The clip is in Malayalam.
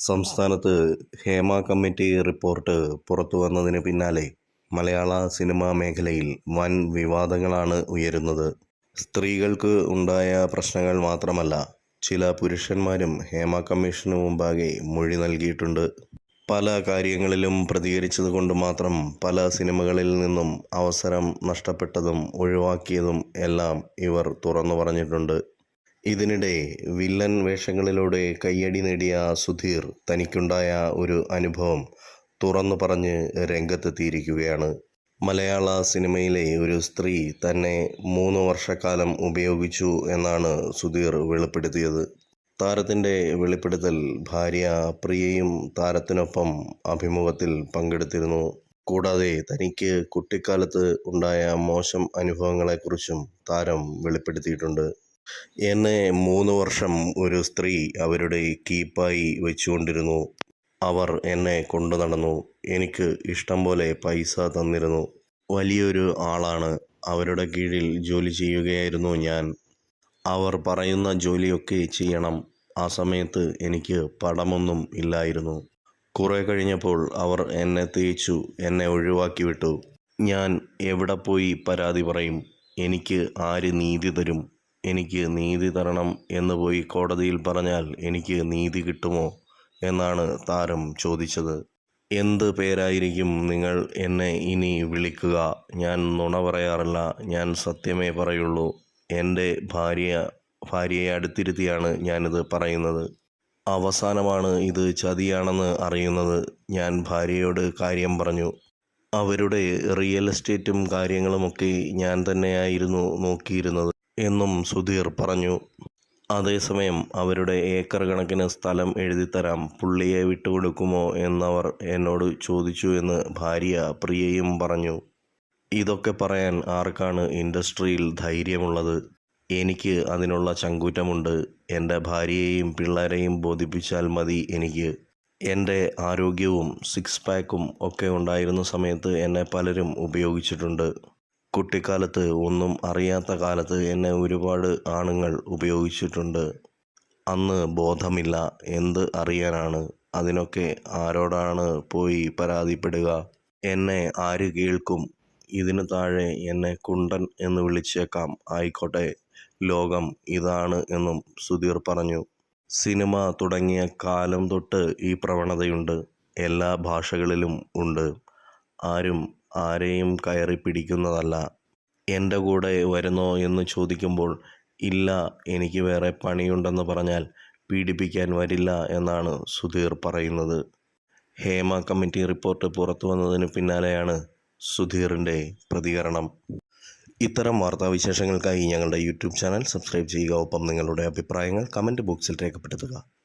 സംസ്ഥാനത്ത് ഹേമ കമ്മിറ്റി റിപ്പോർട്ട് പുറത്തു വന്നതിന് പിന്നാലെ മലയാള സിനിമാ മേഖലയിൽ വൻ വിവാദങ്ങളാണ് ഉയരുന്നത്. സ്ത്രീകൾക്ക് ഉണ്ടായ പ്രശ്നങ്ങൾ മാത്രമല്ല ചില പുരുഷന്മാരും ഹേമ കമ്മീഷന് മുമ്പാകെ മൊഴി നൽകിയിട്ടുണ്ട്. പല കാര്യങ്ങളിലും പ്രതികരിച്ചതുകൊണ്ട് മാത്രം പല സിനിമകളിൽ നിന്നും അവസരം നഷ്ടപ്പെട്ടതും ഒഴിവാക്കിയതും എല്ലാം ഇവർ തുറന്നു പറഞ്ഞിട്ടുണ്ട്. ഇതിനിടെ വില്ലൻ വേഷങ്ങളിലൂടെ കയ്യടി നേടിയ സുധീർ തനിക്കുണ്ടായ ഒരു അനുഭവം തുറന്നു പറഞ്ഞ് രംഗത്തെത്തിയിരിക്കുകയാണ്. മലയാള സിനിമയിലെ ഒരു സ്ത്രീ തന്നെ മൂന്ന് വർഷക്കാലം ഉപയോഗിച്ചു എന്നാണ് സുധീർ വെളിപ്പെടുത്തിയത്. താരത്തിന്റെ വെളിപ്പെടുത്തൽ ഭാര്യ പ്രിയയും താരത്തിനൊപ്പം അഭിമുഖത്തിൽ പങ്കെടുത്തിരുന്നു. കൂടാതെ തനിക്ക് കുട്ടിക്കാലത്ത് ഉണ്ടായ മോശം അനുഭവങ്ങളെക്കുറിച്ചും താരം വെളിപ്പെടുത്തിയിട്ടുണ്ട്. എന്നെ മൂന്ന് വർഷം ഒരു സ്ത്രീ അവരുടെ കീപ്പായി വെച്ചുകൊണ്ടിരുന്നു. അവർ എന്നെ കൊണ്ടു നടന്നു. എനിക്ക് ഇഷ്ടം പോലെ പൈസ തന്നിരുന്നു. വലിയൊരു ആളാണ്. അവരുടെ കീഴിൽ ജോലി ചെയ്യുകയായിരുന്നു ഞാൻ. അവർ പറയുന്ന ജോലിയൊക്കെ ചെയ്യണം. ആ സമയത്ത് എനിക്ക് പടമൊന്നും ഇല്ലായിരുന്നു. കുറേ കഴിഞ്ഞപ്പോൾ അവർ എന്നെ തേച്ചു എന്നെ ഒഴിവാക്കി വിട്ടു. ഞാൻ എവിടെ പോയി പരാതി പറയും. എനിക്ക് ആര് നീതി തരും? എനിക്ക് നീതി തരണം എന്ന് പോയി കോടതിയിൽ പറഞ്ഞാൽ എനിക്ക് നീതി കിട്ടുമോ എന്നാണ് താരം ചോദിച്ചത്. എന്ത് പേരായിരിക്കും നിങ്ങൾ എന്നെ ഇനി വിളിക്കുക? ഞാൻ നുണ പറയാറില്ല ഞാൻ സത്യമേ പറയുള്ളൂ. എന്റെ ഭാര്യ ഭാര്യയെ അടുത്തിരുത്തിയാണ് ഞാനിത് പറയുന്നത്. അവസാനമാണ് ഇത് ചതിയാണെന്ന് അറിയുന്നത്. ഞാൻ ഭാര്യയോട് കാര്യം പറഞ്ഞു. അവരുടെ റിയൽ എസ്റ്റേറ്റും കാര്യങ്ങളുമൊക്കെ ഞാൻ തന്നെയായിരുന്നു നോക്കിയിരുന്നത്. എന്നും സുധീർ പറഞ്ഞു. അതേസമയം അവരുടെ ഏക്കർ കണക്കിന് സ്ഥലം എഴുതിത്തരാം. പുള്ളിയെ വിട്ടുകൊടുക്കുമോ എന്നവർ എന്നോട് ചോദിച്ചു എന്ന് ഭാര്യ പ്രിയയും പറഞ്ഞു. ഇതൊക്കെ പറയാൻ ആർക്കാണ് ഇൻഡസ്ട്രിയിൽ ധൈര്യമുള്ളത്? എനിക്ക് അതിനുള്ള ചങ്കൂറ്റമുണ്ട്. എന്റെ ഭാര്യയെയും പിള്ളേരെയും ബോധിപ്പിച്ചാൽ മതി എനിക്ക്. എന്റെ ആരോഗ്യവും സിക്സ് പാക്കും ഒക്കെ ഉണ്ടായിരുന്ന സമയത്ത് എന്നെ പലരും ഉപയോഗിച്ചിട്ടുണ്ട്. കുട്ടിക്കാലത്ത് ഒന്നും അറിയാത്ത കാലത്ത് എന്നെ ഒരുപാട് ആണുങ്ങൾ ഉപയോഗിച്ചിട്ടുണ്ട്. അന്ന് ബോധമില്ല എന്ത് അറിയാനാണ് അതിനൊക്കെ ആരോടാണ് പോയി പരാതിപ്പെടുക? എന്നെ ആര് കേൾക്കും? ഇതിനു താഴെ എന്നെ കുണ്ടൻ എന്ന് വിളിച്ചേക്കാം. ആയിക്കോട്ടെ ലോകം ഇതാണ് എന്നും സുധീർ പറഞ്ഞു. സിനിമ തുടങ്ങിയ കാലം തൊട്ട് ഈ പ്രവണതയുണ്ട്. എല്ലാ ഭാഷകളിലും ഉണ്ട്. ആരും ആരെയും കയറി പിടിക്കുന്നതല്ല. എന്റെ കൂടെ വരുന്നോ എന്ന് ചോദിക്കുമ്പോൾ ഇല്ല എനിക്ക് വേറെ പണിയുണ്ടെന്ന് പറഞ്ഞാൽ പീഡിപ്പിക്കാൻ വരില്ല എന്നാണ് സുധീർ പറയുന്നത്. ഹേമ കമ്മിറ്റി റിപ്പോർട്ട് പുറത്തു വന്നതിന് പിന്നാലെയാണ് സുധീറിന്റെ പ്രതികരണം. ഇത്തരം വാർത്താ വിശേഷങ്ങൾക്കായി ഞങ്ങളുടെ യൂട്യൂബ് ചാനൽ സബ്സ്ക്രൈബ് ചെയ്യുക. ഒപ്പം നിങ്ങളുടെ അഭിപ്രായങ്ങൾ കമന്റ് ബോക്സിൽ രേഖപ്പെടുത്തുക.